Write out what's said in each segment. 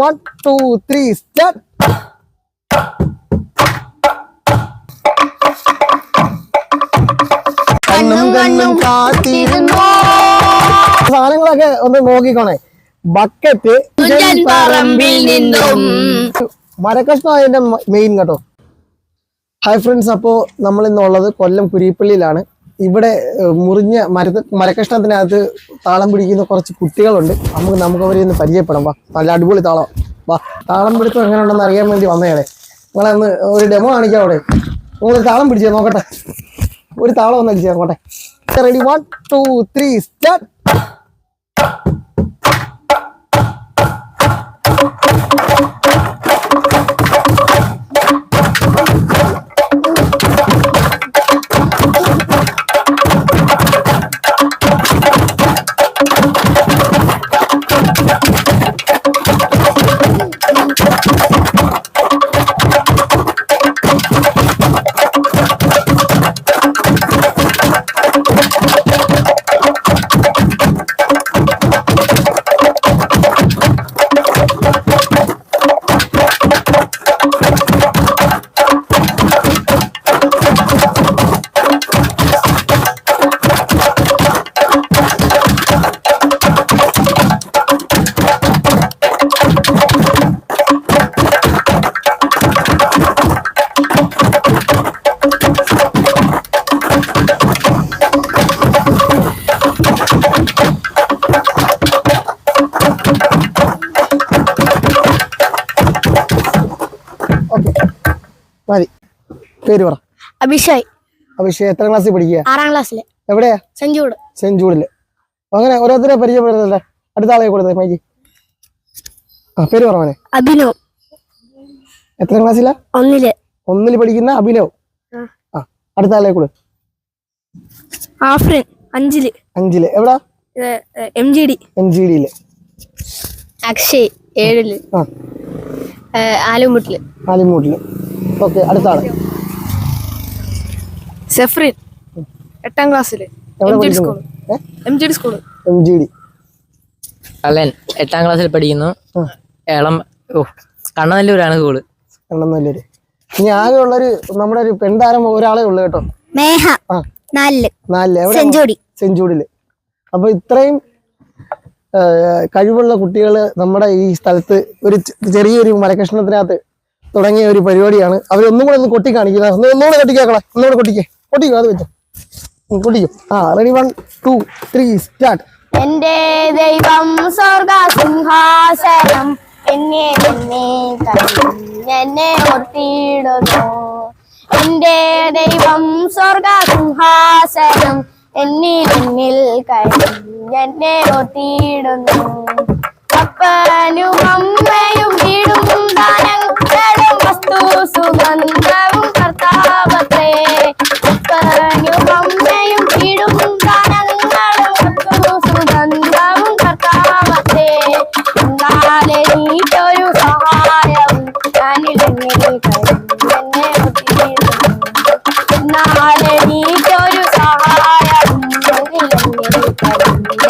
One two three start കണ്ണും കണ്ണും കാത്തിരുന്നു? സാധനങ്ങളൊക്കെ ഒന്ന് നോക്കിക്കോണേ. ബക്കറ്റ് പറമ്പിൽ നിന്നും. മരക്കഷ്ണം അതിന്റെ മെയിൻ കേട്ടോ ഹൈ ഫ്രണ്ട്സ് അപ്പോ നമ്മൾ ഇന്നുള്ളത് കൊല്ലം കുരിപ്പള്ളിയിലാണ്. ഇവിടെ മുറിഞ്ഞ മര മരക്കഷ്ണത്തിനകത്ത് താളം പിടിക്കുന്ന കുറച്ച് കുട്ടികളുണ്ട്. നമുക്ക് നമുക്ക് അവരെ ഒന്ന് പരിചയപ്പെടാം. വാ നല്ല അടിപൊളി താളം. വാ താളം പിടുത്തം എങ്ങനെ ഉണ്ടെന്ന് അറിയാൻ വേണ്ടി വന്നതാണ് നിങ്ങളന്ന് ഒരു ഡെമോ കാണിക്കാം അവിടെ. നിങ്ങൾ താളം പിടിച്ചേ നോക്കട്ടെ. ഒരു താളം ഒന്ന് അടിച്ചേ നോക്കട്ടെ. Ready one two three start പേര് പറ. അഭിഷേക്. അഭിഷേക് എത്ര ക്ലാസ്സിൽ പഠിക്കുക? ആറാം ക്ലാസ്സിൽ എവിടെയാ? സെഞ്ചൂട്. സെഞ്ചൂടിൽ. അങ്ങനെ ഓരോരുത്തരെ പരിചയപ്പെടുത്തല്ലേ അടുത്ത ആളെ കൊടുത്തേ മൈക്ക്. ആ പേര് പറഞ്ഞേ അഭിനവ്. എത്ര ക്ലാസ്സിലാ ഒന്നിൽ. ഒന്നിൽ പഠിക്കുന്ന അഭിനവ്. ആ. അടുത്ത ആളെ കൊടു. ആഫ്രിൻ അഞ്ചിൽ. അഞ്ചിൽ. എവിടാ? M G D. M G ഡിയിൽ. അക്ഷയ് ഏഴിൽ. ആലുമുട്ടിൽ. ആലിമൂട്ടിൽ. ഓക്കെ അടുത്ത ആൾ. സെഫ്രിൻ എട്ടാം ക്ലാസ്സിൽ. എവിടെ M G D school M G D Alan എട്ടാം ക്ലാസ്സിൽ പഠിക്കുന്നു. ഏളം ഓ കണ്ണനല്ലൂരാണ് സ്കൂൾ കണ്ണനല്ലൂര്. ഇനി ആകെ ഉള്ളൊരു നമ്മുടെ ഒരു പെൺതാരം ഒരാളെ ഉള്ളു കേട്ടോ. മേഹ. നാലിൽ. നാലിൽ. സെഞ്ചുറി അപ്പൊ ഇത്രയും കഴിവുള്ള കുട്ടികൾ നമ്മുടെ ഈ സ്ഥലത്ത് ഒരു ചെറിയൊരു മരകഷ്ണത്തിനകത്ത് തുടങ്ങിയ ഒരു പരിപാടിയാണ്. അവരൊന്നും കൂടെ ഒന്ന് കൊട്ടി കാണിക്കുന്നത് ഒന്നുകൂടെ കൊട്ടിക്കേക്കളെ. ഒന്നുകൂടെ കൊട്ടിക്കേ. കൊട്ടിക്കോ അത് വെച്ചോ. പൊട്ടിക്കോ ആ ready one two three start എന്റെ ദൈവം സ്വർഗ സിംഹാസനം എന്നെ എന്നെ എന്നെ ഒട്ടിയിടുന്നു എന്റെ ദൈവം സ്വർഗ സിംഹാസനം എന്നിൽ എന്നിൽ എന്നെ ഒട്ടിയിടുന്നു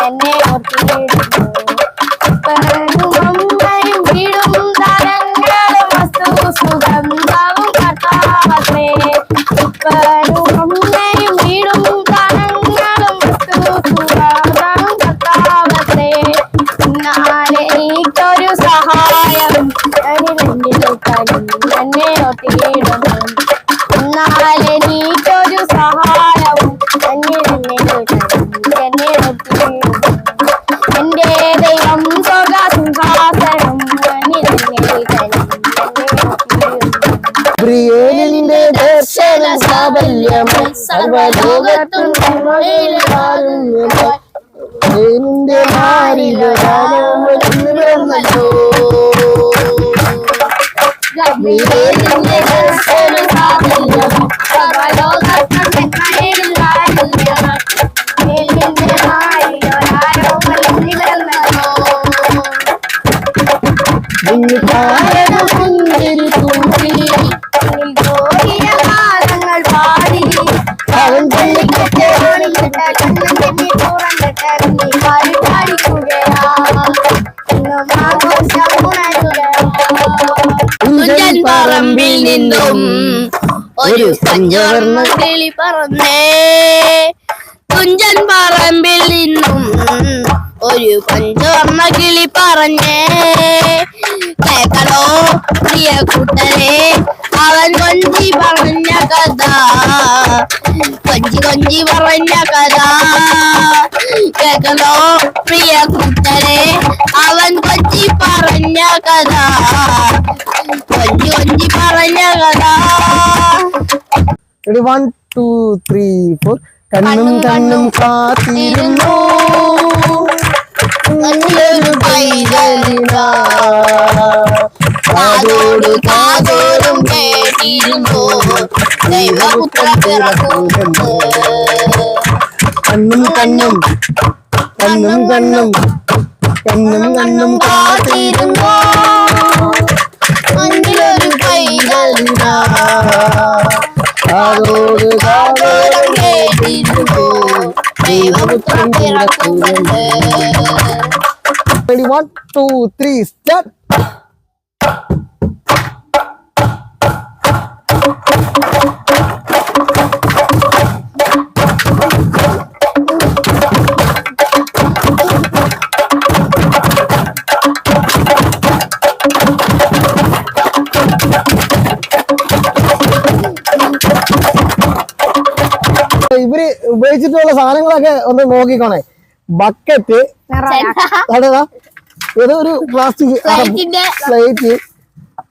എന്നെ അപ്പനും അമ്മയും വീടും ദാനങ്ങളും വസ്തു സുഗന്ധവും കർത്താവത്തെ അപ്പനും അമ്മയും വീടും ദാനങ്ങളും വസ്തു സുഗന്ധവും കർത്താവത്തെ എന്നാലെ എനിക്കൊരു സഹായം. എന്നെ ഒത്തിയിടുന്നു എന്നാലെ എനിക്കൊരു സഹായവും എന്നെ സർവലോകത്തും കാരുണ്യമായി പ്രിയനിന്റെ മാറിലോ ഗംഭീരന്റെ നിന്നും ഒരു പഞ്ചവർണ കിളി പറന്നേ. തുഞ്ചൻ പറമ്പിൽ നിന്നും ഒരു പഞ്ചവർണ കിളി പറഞ്ഞേ കേക്കണോ പ്രിയ കൂട്ടരെ അവൻ കൊഞ്ചി പറഞ്ഞ കഥ. കൊഞ്ചി കൊഞ്ചി പറഞ്ഞ കഥ. കേക്കണോ പ്രിയ കൂട്ടരെ അവൻ കൊഞ്ചി പറഞ്ഞ കഥ. Ready one two three four കണ്ണും കണ്ണും കാത്തിരുന്നു നല്ലൊരു പൈതലിനാ കാതോട് കാതോടും കേട്ടിരുന്നു ദൈവപുത്ര പിറക്കുന്നു കണ്ണും കണ്ണും കണ്ണും കണ്ണും കണ്ണും കണ്ണും കാത്തിരുന്നു മഞ്ഞിലൊരു പൈതലിനാ കാതോട് കാതോടും കേട്ടിരുന്നു ദൈവപുത്രൻ പിറക്കുന്നുണ്ട് ready one two three start ഇവർ ഉപയോഗിച്ചിട്ടുള്ള സാധനങ്ങളൊക്കെ ഒന്ന് നോക്കിക്കോണേ. ബക്കറ്റ് അടേതാ ഏതോ ഒരു പ്ലാസ്റ്റിക് പ്ലേറ്റ്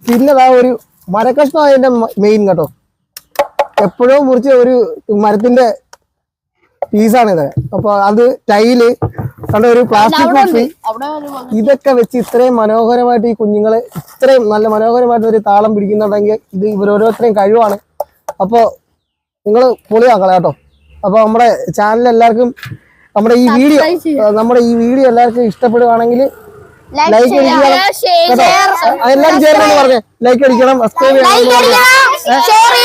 പിന്നെതാ ഒരു മരക്കഷ്ണം അതിന്റെ മെയിൻ കേട്ടോ. എപ്പോഴും മുറിച്ച ഒരു മരത്തിന്റെ പീസാണ് ഇത്. അപ്പൊ അത് ടൈൽ കണ്ട ഒരു പ്ലാസ്റ്റിക് കോഫി ഇതൊക്കെ വെച്ച് ഇത്രയും മനോഹരമായിട്ട് ഈ കുഞ്ഞുങ്ങളെ ഇത്രയും നല്ല മനോഹരമായിട്ട് ഒരു താളം പിടിക്കുന്നുണ്ടെങ്കിൽ ഇത് ഇവരോരോരുത്തരെയും കഴിവാണ്. അപ്പോൾ നിങ്ങൾ പൊളിയാക്കളെ കേട്ടോ അപ്പോൾ നമ്മുടെ ചാനൽ എല്ലാവർക്കും നമ്മുടെ ഈ വീഡിയോ നമ്മുടെ ഈ വീഡിയോ എല്ലാവർക്കും ഇഷ്ടപ്പെടുകയാണെങ്കിൽ ലൈക്ക് അടിക്കണം എല്ലാവരും ചേർന്ന് പറഞ്ഞേ. ലൈക്ക് അടിക്കണം സബ്സ്ക്രൈബ് ചെയ്യണം